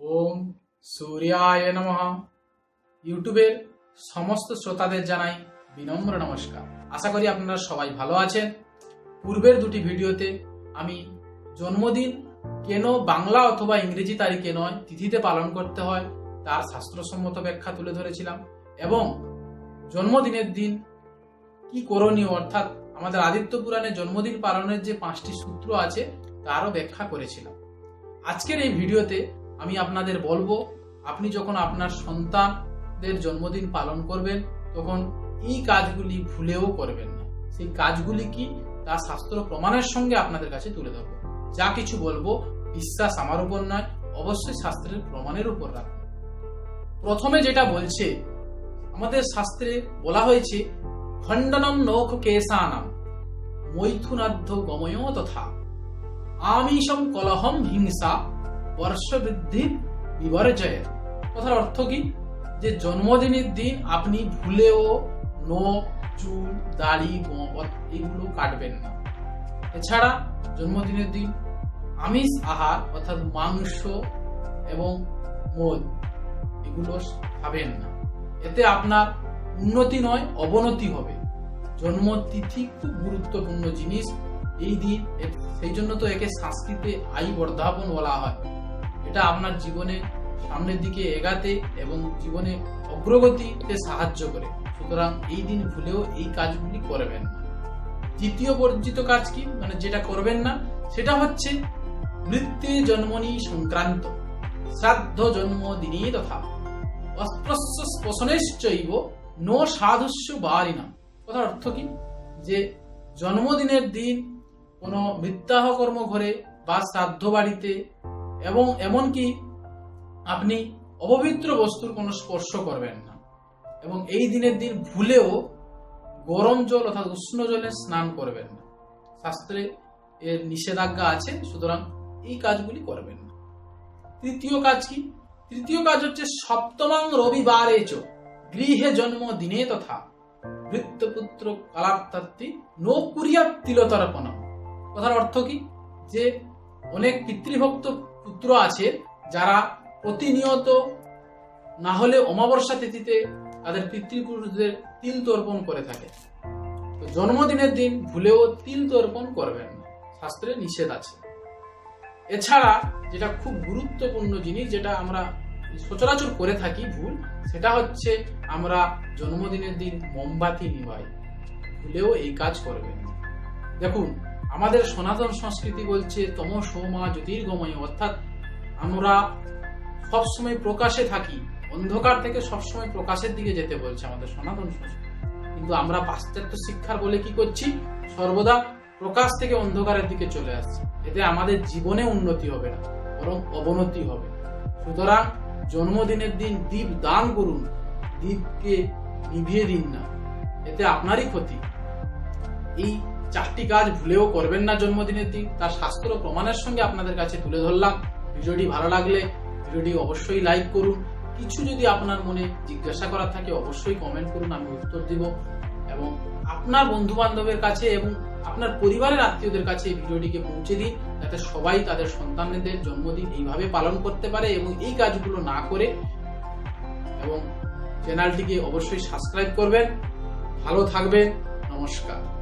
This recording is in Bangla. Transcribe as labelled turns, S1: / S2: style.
S1: ওম সূর্যায় নমঃ। ইউটিউবের সমস্ত শ্রোতাদের জানাই বিনম্র নমস্কার। আশা করি আপনারা সবাই ভালো আছেন। পূর্বের দুটি ভিডিওতে আমি জন্মদিন কেন বাংলা অথবা ইংরেজি তারিখে নয়, তিথিতে পালন করতে হয়, তার শাস্ত্রসম্মত ব্যাখ্যা তুলে ধরেছিলাম এবং জন্মদিনের দিন কি করণীয়, অর্থাৎ আমাদের আদিত্য পুরাণে জন্মদিন পালনের যে পাঁচটি সূত্র আছে, তারও ব্যাখ্যা করেছিলাম। আজকের এই ভিডিওতে আমি আপনাদের বলব, আপনি যখন আপনার সন্তানদের জন্মদিন পালন করবেন, তখন এই কাজগুলি ভুলেও করবেন না। সেই কাজগুলি কি? তা শাস্ত্র প্রমাণের সঙ্গে আপনাদের কাছে তুলে ধরবো। যা কিছু বলব, বিশ্বাস আমার উপর নয়, অবশ্যই শাস্ত্রের প্রমাণের উপর রাখুন প্রথমে যেটা বলছে, আমাদের শাস্ত্রে বলা হয়েছে, খণ্ডনম নখ কেশানাম, মৈথুনাধ্য গময় তথা, আমিষম কলহম হিংসা বর্ষবৃদ্ধি বিবর্জয়ের কথার অর্থ কি? যে জন্মদিনের দিন আপনি ভুলেও নখ চুল, দাড়ি গোবর এগুলো কাটবেন না। এছাড়া জন্মদিনের দিন আমিষ আহার অর্থাৎ মাংস এবং মদ এগুলো খাবেন না। এতে আপনার উন্নতি নয়, অবনতি হবে। জন্মতিথি খুব গুরুত্বপূর্ণ জিনিস। এই দিন সেই জন্য তো একে সংস্কৃতে আয়ু বর্ধাপন বলা হয়। এটা আপনার জীবনে সামনের দিকে এগাতে এবং জীবনে অগ্রগতিতে সাহায্য করে। সুতরাং এই দিন ভুলেও এই কাজগুলি করবেন না। দ্বিতীয় বর্জিত কাজ কি? মানে যেটা করবেন না, সেটা হচ্ছে মৃত্যু জন্মনি সংক্রান্ত। শ্রাদ্ধ জন্মদিনে তথা। অস্পৃশ্য স্পশনেশ্চৈব নো সাধুস্য বারিনা কথার অর্থ কি? যে জন্মদিনের দিন কোনো মৃত্যাহ কর্ম ঘরে বা শ্রাদ্ধ বাড়িতে এবং এমনকি আপনি অপবিত্র বস্তুর কোনো স্পর্শ করবেন না। এবং এই দিনের দিন ভুলেও গরম জল অর্থাৎ উষ্ণ জলে স্নান করবেন না। শাস্ত্রে এর নিষেধাজ্ঞা আছে, সুতরাং এই কাজগুলি করবেন না। তৃতীয় কাজ কি? তৃতীয় কাজ হচ্ছে সপ্তমাং রবিবারে চ, গৃহে জন্ম দিনে তথা বৃত্তপুত্র কালাপ্তাত্তি নো কুরিয়া তিলতর্পণম কথার অর্থ কি? যে অনেক পিতৃভক্ত পুত্র আছে, যারা প্রতিনিয়ত না হলে অমাবস্যা তিথিতে তাদের পিতৃপুরুষদের তিল তর্পণ করে থাকে। জন্মদিনের দিন ভুলেও তিল তর্পণ করবেন না, শাস্ত্রে নিষেধ আছে। এছাড়া যেটা খুব গুরুত্বপূর্ণ জিনিস, যেটা আমরা সচরাচর করে থাকি ভুল, সেটা হচ্ছে আমরা জন্মদিনের দিন মোমবাতি নিভাই ভুলেও এই কাজ করবেন দেখুন আমাদের সনাতন সংস্কৃতি বলছে, তম সোমা জ্যোতির্গময়। অর্থাৎ আমরা সবসময় প্রকাশে থাকি। অন্ধকার থেকে সবসময় প্রকাশের দিকে যেতে বলছে আমাদের সনাতন সংস্কৃতি। কিন্তু আমরা পাশ্চাত্য শিক্ষার বলে কি করছি? সর্বদা প্রকাশ থেকে অন্ধকারের দিকে চলে আসছে। এতে আমাদের জীবনে উন্নতি হবে না, বরং অবনতি হবে। সুতরাং জন্মদিনের দিন দীপ দান করুন, দীপকে নিভিয়ে দিন না। এতে আপনারই ক্ষতি। এই চারটি কাজ ভুলেও করবেন না জন্মদিনের দিন। তার শাস্ত্র প্রমাণের সঙ্গে আপনাদের কাছে তুলে ধরলাম। ভিডিওটি ভালো লাগলে ভিডিওটি অবশ্যই লাইক করুন। কিছু যদি আপনার মনে জিজ্ঞাসা করার থাকে, অবশ্যই কমেন্ট করুন, আমি উত্তর দিব। এবং আপনার বন্ধু বান্ধবের কাছে এবং আপনার পরিবারের আত্মীয়দের কাছে এই ভিডিওটিকে পৌঁছে দিন, যাতে সবাই তাদের সন্তানদের জন্মদিন এইভাবে পালন করতে পারে এবং এই কাজগুলো না করে এবং চ্যানেলটিকে অবশ্যই সাবস্ক্রাইব করবেন। ভালো থাকবেন। নমস্কার।